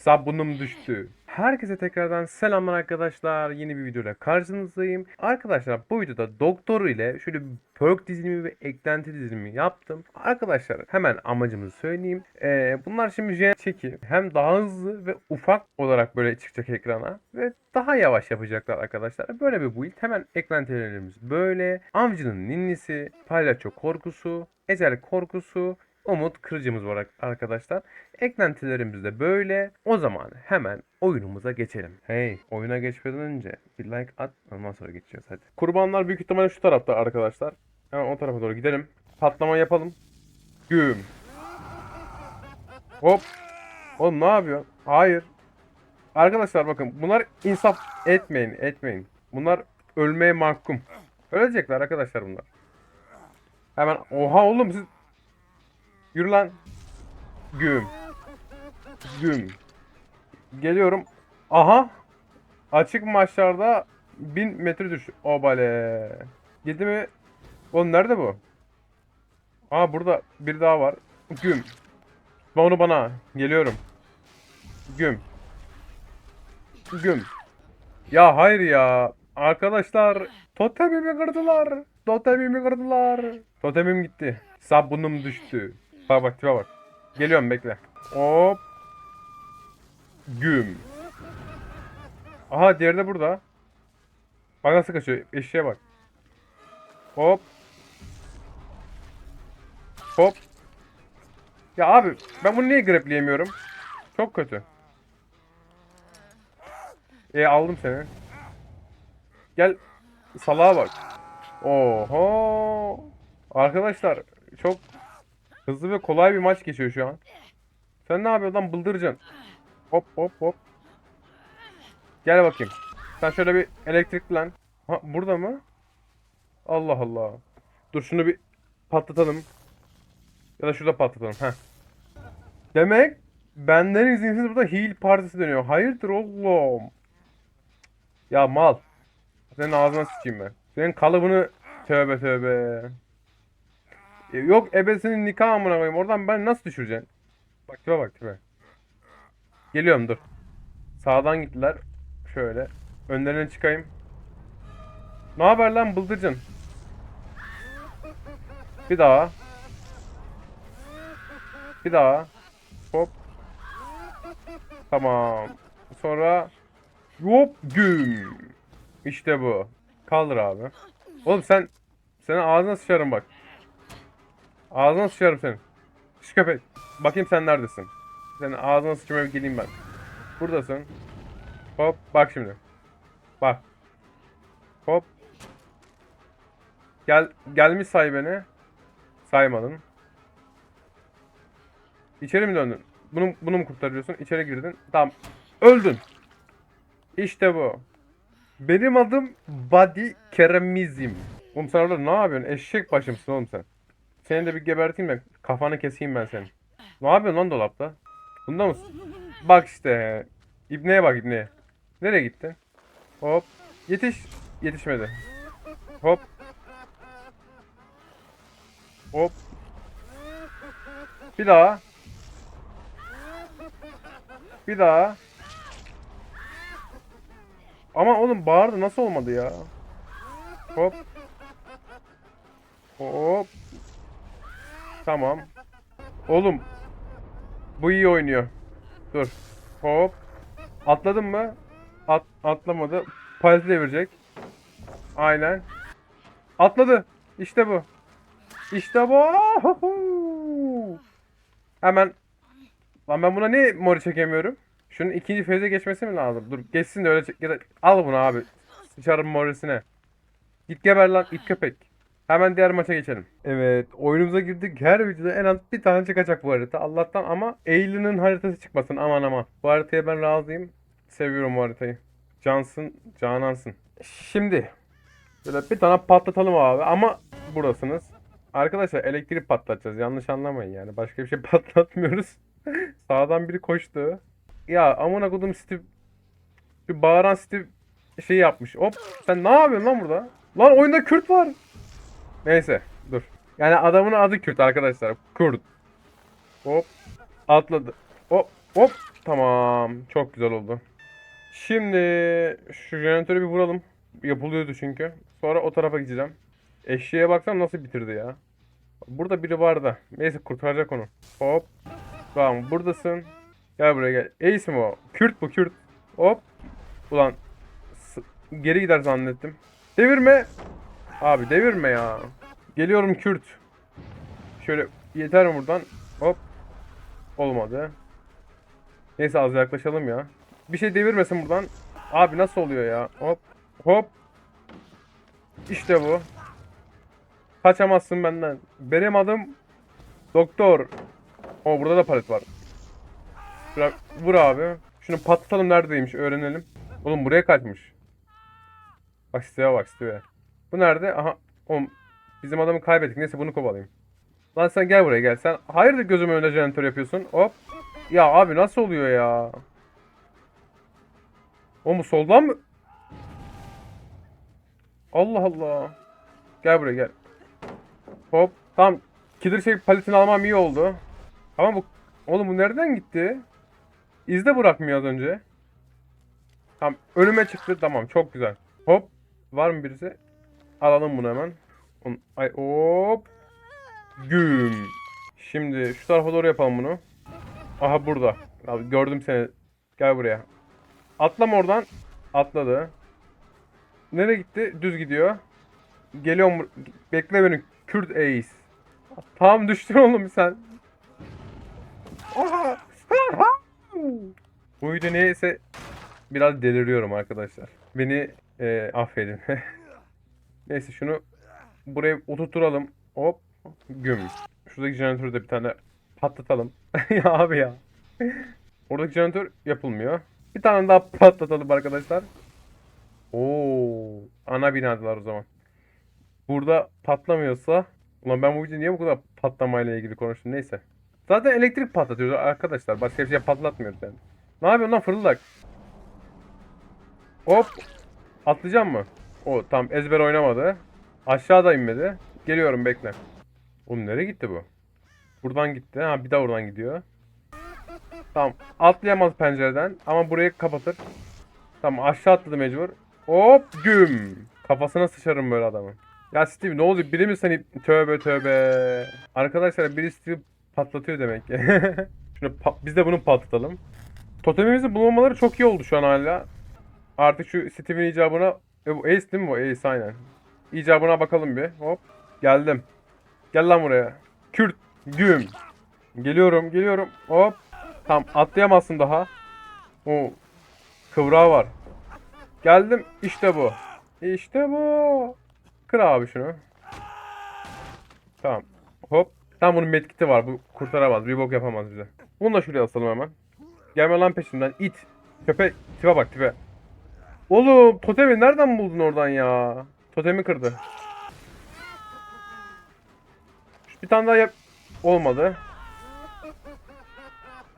Sabunum düştü. Herkese tekrardan selamlar arkadaşlar. Yeni bir videoyla karşınızdayım. Arkadaşlar bu videoda doktor ile şöyle bir perk dizilimi ve eklenti dizilimi yaptım. Arkadaşlar hemen amacımızı söyleyeyim. Ee, bunlar şimdi jen çeki hem daha hızlı ve ufak olarak böyle çıkacak ekrana ve daha yavaş yapacaklar arkadaşlar. Böyle bir build. Hemen eklentilerimiz böyle. Avcının ninnisi, palyaço korkusu, ecel korkusu, Umut kırıcımız var arkadaşlar. Eklentilerimiz de böyle. O zaman hemen oyunumuza geçelim. Hey oyuna geçmeden önce bir like at ondan sonra geçeceğiz hadi. Kurbanlar büyük ihtimalle şu tarafta arkadaşlar. Hemen o tarafa doğru gidelim. Patlama yapalım. Güm. Hop. Oğlum ne yapıyor? Hayır. Arkadaşlar bakın bunlar insaf etmeyin etmeyin. Bunlar ölmeye mahkum. Ölecekler arkadaşlar bunlar. Hemen oha oğlum siz Yürü lan. Güm. Güm. Geliyorum. Aha. Açık maçlarda 1000 metre düş. Obale. Gitti mi? Oğlum nerede bu? Aa burada bir daha var. Güm. Ve onu bana. Geliyorum. Güm. Güm. Ya hayır ya. Arkadaşlar totemimi kırdılar. Totemimi kırdılar. Totemim gitti. Sabunum düştü. Bak bak tipe bak. Geliyorum bekle. Hop. Güm. Aha diğeri de burada. Bak nasıl kaçıyor. Eşeğe bak. Hop. Hop. Ya abi ben bunu niye grapleyemiyorum? Çok kötü. E aldım seni. Gel. Salağa bak. Oho. Arkadaşlar çok hızlı ve kolay bir maç geçiyor şu an. Sen ne yapıyorsun lan bıldırcan? Hop hop hop. Gel bakayım. Sen şöyle bir elektrik lan. Ha burada mı? Allah Allah. Dur şunu bir patlatalım. Ya da şurada patlatalım. Heh. Demek benden izinsiz burada heal partisi dönüyor. Hayırdır oğlum? Ya mal. Senin ağzına sıçayım ben. Senin kalıbını tövbe tövbe. E, Yok ebesinin nikahı amına koyayım. Oradan ben nasıl düşüreceğim? Bak tipe bak tipe. Geliyorum dur. Sağdan gittiler. Şöyle. Önlerine çıkayım. Ne haber lan bıldırcın? Bir daha. Bir daha. Hop. Tamam. Sonra Hop güm. İşte bu. Kaldır abi. Oğlum sen senin ağzına sıçarım bak. Ağzına sıçarım senin. Şu köpek. Bakayım sen neredesin? Senin ağzına sıçmaya bir geleyim ben. Buradasın. Hop bak şimdi. Bak. Hop. Gel gelmiş say beni. Saymadın. İçeri mi döndün? Bunu bunu mu kurtarıyorsun? İçeri girdin. Tamam. Öldün. İşte bu. Benim adım Body Keremizm. Oğlum sen orada ne yapıyorsun? Eşek başımsın oğlum sen. Seni de bir geberteyim ben. Kafanı keseyim ben senin. Ne yapıyorsun lan dolapta? Bunda mısın? Bak işte. İbneye bak İbneye. Nereye gittin? Hop. Yetiş. Yetişmedi. Hop. Hop. Bir daha. Bir daha. Ama oğlum bağırdı nasıl olmadı ya? Hop. Hop. Tamam. Oğlum. Bu iyi oynuyor. Dur. Hop. Atladın mı? At atlamadı. Paleti devirecek. Aynen. Atladı. İşte bu. İşte bu. Hemen. Lan ben buna ne mori çekemiyorum? Şunun ikinci feyze geçmesi mi lazım? Dur geçsin de öyle çek. Al bunu abi. Sıçarım morisine. Git geber lan it köpek. Hemen diğer maça geçelim. Evet oyunumuza girdik. Her videoda en az bir tane çıkacak bu harita. Allah'tan ama Alien'ın haritası çıkmasın aman aman. Bu haritaya ben razıyım. Seviyorum bu haritayı. Cansın, canansın. Şimdi böyle bir tane patlatalım abi ama buradasınız. Arkadaşlar elektrik patlatacağız. Yanlış anlamayın yani. Başka bir şey patlatmıyoruz. Sağdan biri koştu. Ya amına kodum Steve bir bağıran Steve şey yapmış. Hop sen ne yapıyorsun lan burada? Lan oyunda Kürt var. Neyse dur. Yani adamın adı Kürt arkadaşlar. Kürt. Hop atladı. Hop hop Tamam. Çok güzel oldu. Şimdi şu jeneratörü bir vuralım. Yapılıyordu çünkü. Sonra o tarafa gideceğim. Eşeğe baksana nasıl bitirdi ya. Burada biri vardı. Neyse kurtaracak onu. Hop. Tamam buradasın. Gel buraya gel. Ace mi o? Kürt bu Kürt. Hop. Ulan. Geri gider zannettim. Devirme. Abi devirme ya. Geliyorum Kürt. Şöyle yeter mi buradan? Hop. Olmadı. Neyse az yaklaşalım ya. Bir şey devirmesin buradan. Abi nasıl oluyor ya? Hop. Hop. İşte bu. Kaçamazsın benden. Benim adım Doktor. O burada da palet var. Vur abi. Şunu patlatalım neredeymiş öğrenelim. Oğlum buraya kaçmış. Bak Steve'e bak Steve'e. Bu nerede? Aha. Oğlum bizim adamı kaybettik. Neyse bunu kovalayayım. Lan sen gel buraya gel. Sen hayırdır gözümün önünde jeneratör yapıyorsun? Hop. Ya abi nasıl oluyor ya? O mu soldan mı? Allah Allah. Gel buraya gel. Hop. Tamam. Killer şey paletini almam iyi oldu. Ama bu... Oğlum bu nereden gitti? İzde bırakmıyor az önce. Tamam. Önüme çıktı. Tamam. Çok güzel. Hop. Var mı birisi? Alalım bunu hemen. Ay hop. Güm. Şimdi şu tarafa doğru yapalım bunu. Aha burada. Abi gördüm seni. Gel buraya. Atlama oradan. Atladı. Nereye gitti? Düz gidiyor. Geliyorum. Bekle beni. Kürt Ace. Tamam düştün oğlum sen. Video neyse biraz deliriyorum arkadaşlar. Beni e, affedin. Neyse şunu buraya oturturalım. Hop. Güm. Şuradaki jeneratörü de bir tane patlatalım. ya abi ya. Oradaki jeneratör yapılmıyor. Bir tane daha patlatalım arkadaşlar. Oo, ana binadılar o zaman. Burada patlamıyorsa Ulan ben bu video niye bu kadar patlamayla ilgili konuştum neyse. Zaten elektrik patlatıyoruz arkadaşlar. Başka bir şey patlatmıyoruz yani. Ne yapıyorsun lan fırıldak? Hop. Atlayacağım mı? O tam ezber oynamadı. Aşağıda inmedi. Geliyorum bekle. Oğlum nereye gitti bu? Buradan gitti. Ha bir daha oradan gidiyor. Tamam. Atlayamaz pencereden ama burayı kapatır. Tamam aşağı atladı mecbur. Hop güm. Kafasına sıçarım böyle adamın. Ya Steve ne oluyor? Biri mi seni tövbe tövbe. Arkadaşlar biri Steve patlatıyor demek ki. Şunu biz de bunu patlatalım. Totemimizi bulmamaları çok iyi oldu şu an hala. Artık şu Steve'in icabına e, bu Ace değil mi bu? Ace aynen. İcabına bakalım bir. Hop. Geldim. Gel lan buraya. Kürt. Güm. Geliyorum, geliyorum. Hop. Tamam, atlayamazsın daha. O kıvrağı var. Geldim. İşte bu. İşte bu. Kır abi şunu. Tamam. Hop. Tam bunun medkiti var. Bu kurtaramaz. Bir bok yapamaz bize. Bunu da şuraya asalım hemen. Gelme lan peşinden. it. Köpek. Tipe bak tipe. Oğlum totemi nereden buldun oradan ya? Totemi kırdı. Bir tane daha yap. Olmadı.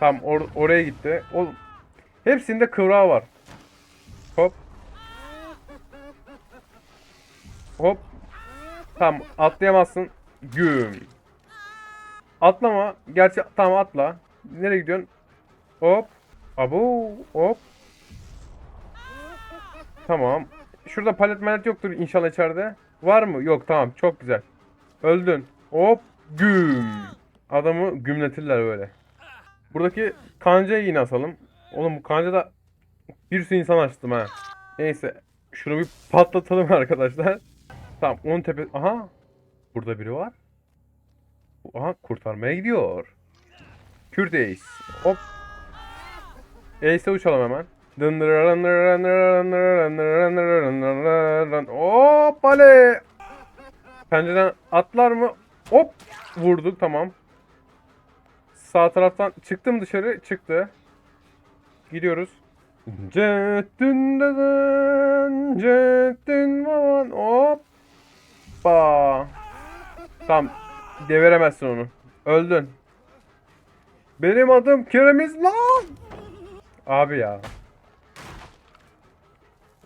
Tamam or- oraya gitti. O hepsinde kıvrağı var. Hop. Hop. Tamam atlayamazsın. Güm. Atlama. Gerçi tamam atla. Nereye gidiyorsun? Hop. Abo. Hop. Tamam. Şurada palet malet yoktur inşallah içeride. Var mı? Yok tamam çok güzel. Öldün. Hop. Güm. Adamı gümletirler böyle. Buradaki kancayı yine asalım. Oğlum bu kancada bir sürü insan açtım ha. Neyse. Şunu bir patlatalım arkadaşlar. Tamam onun tepe... Aha. Burada biri var. Aha kurtarmaya gidiyor. Kürt Ace. Hop. Ace'e uçalım hemen. Hop ale. Pencereden atlar mı? Hop. Vurduk tamam. Sağ taraftan çıktım dışarı. Çıktı. Gidiyoruz. Ceddin deden, ceddin baban. Hoppa. Tamam. Deviremezsin onu. Öldün. Benim adım Keremiz lan. Abi ya.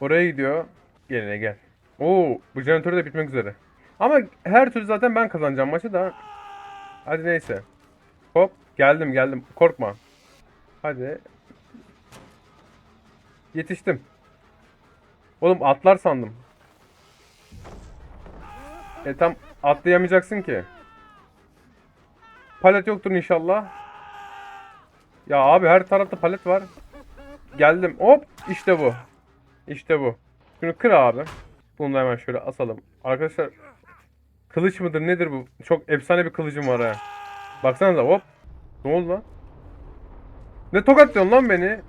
Oraya gidiyor. Geline gel. Oo, bu jeneratör de bitmek üzere. Ama her türlü zaten ben kazanacağım maçı da. Hadi neyse. Hop, geldim geldim. Korkma. Hadi. Yetiştim. Oğlum atlar sandım. E tam atlayamayacaksın ki. Palet yoktur inşallah. Ya abi her tarafta palet var. Geldim. Hop işte bu. İşte bu. Şunu kır abi. Bunu da hemen şöyle asalım. Arkadaşlar kılıç mıdır nedir bu? Çok efsane bir kılıcım var ha. Baksanıza hop. Ne oldu lan? Ne tokatlıyorsun lan beni?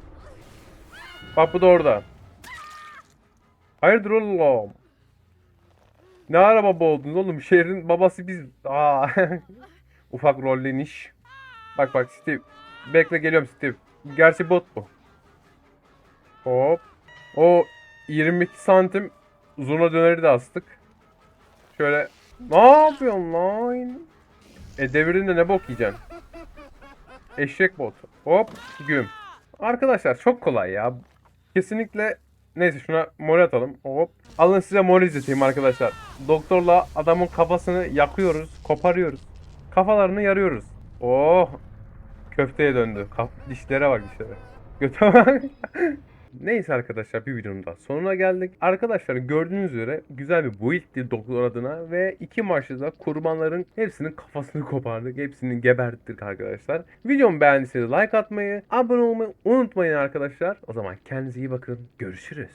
Bak bu da orada. Hayırdır oğlum? Ne ara baba oldunuz oğlum? Şehrin babası biz. Aa. Ufak rolleniş. Bak bak Steve. Bekle geliyorum Steve. Gerçi bot bu. Hop. O 22 santim zurna döneri de astık. Şöyle. Ne yapıyorsun lan? E devirinde ne bok yiyeceksin? Eşek bot. Hop güm. Arkadaşlar çok kolay ya. Kesinlikle neyse şuna mor atalım. Hop. Alın size mor izleteyim arkadaşlar. Doktorla adamın kafasını yakıyoruz, koparıyoruz. Kafalarını yarıyoruz. Oh. Köfteye döndü. Kaf dişlere bak dişlere. Göte bak. Neyse arkadaşlar bir videonun daha sonuna geldik. Arkadaşlar gördüğünüz üzere güzel bir build'ti doktor adına ve iki maçta kurbanların hepsinin kafasını kopardık. Hepsini geberttik arkadaşlar. Videomu beğendiyseniz like atmayı, abone olmayı unutmayın arkadaşlar. O zaman kendinize iyi bakın. Görüşürüz.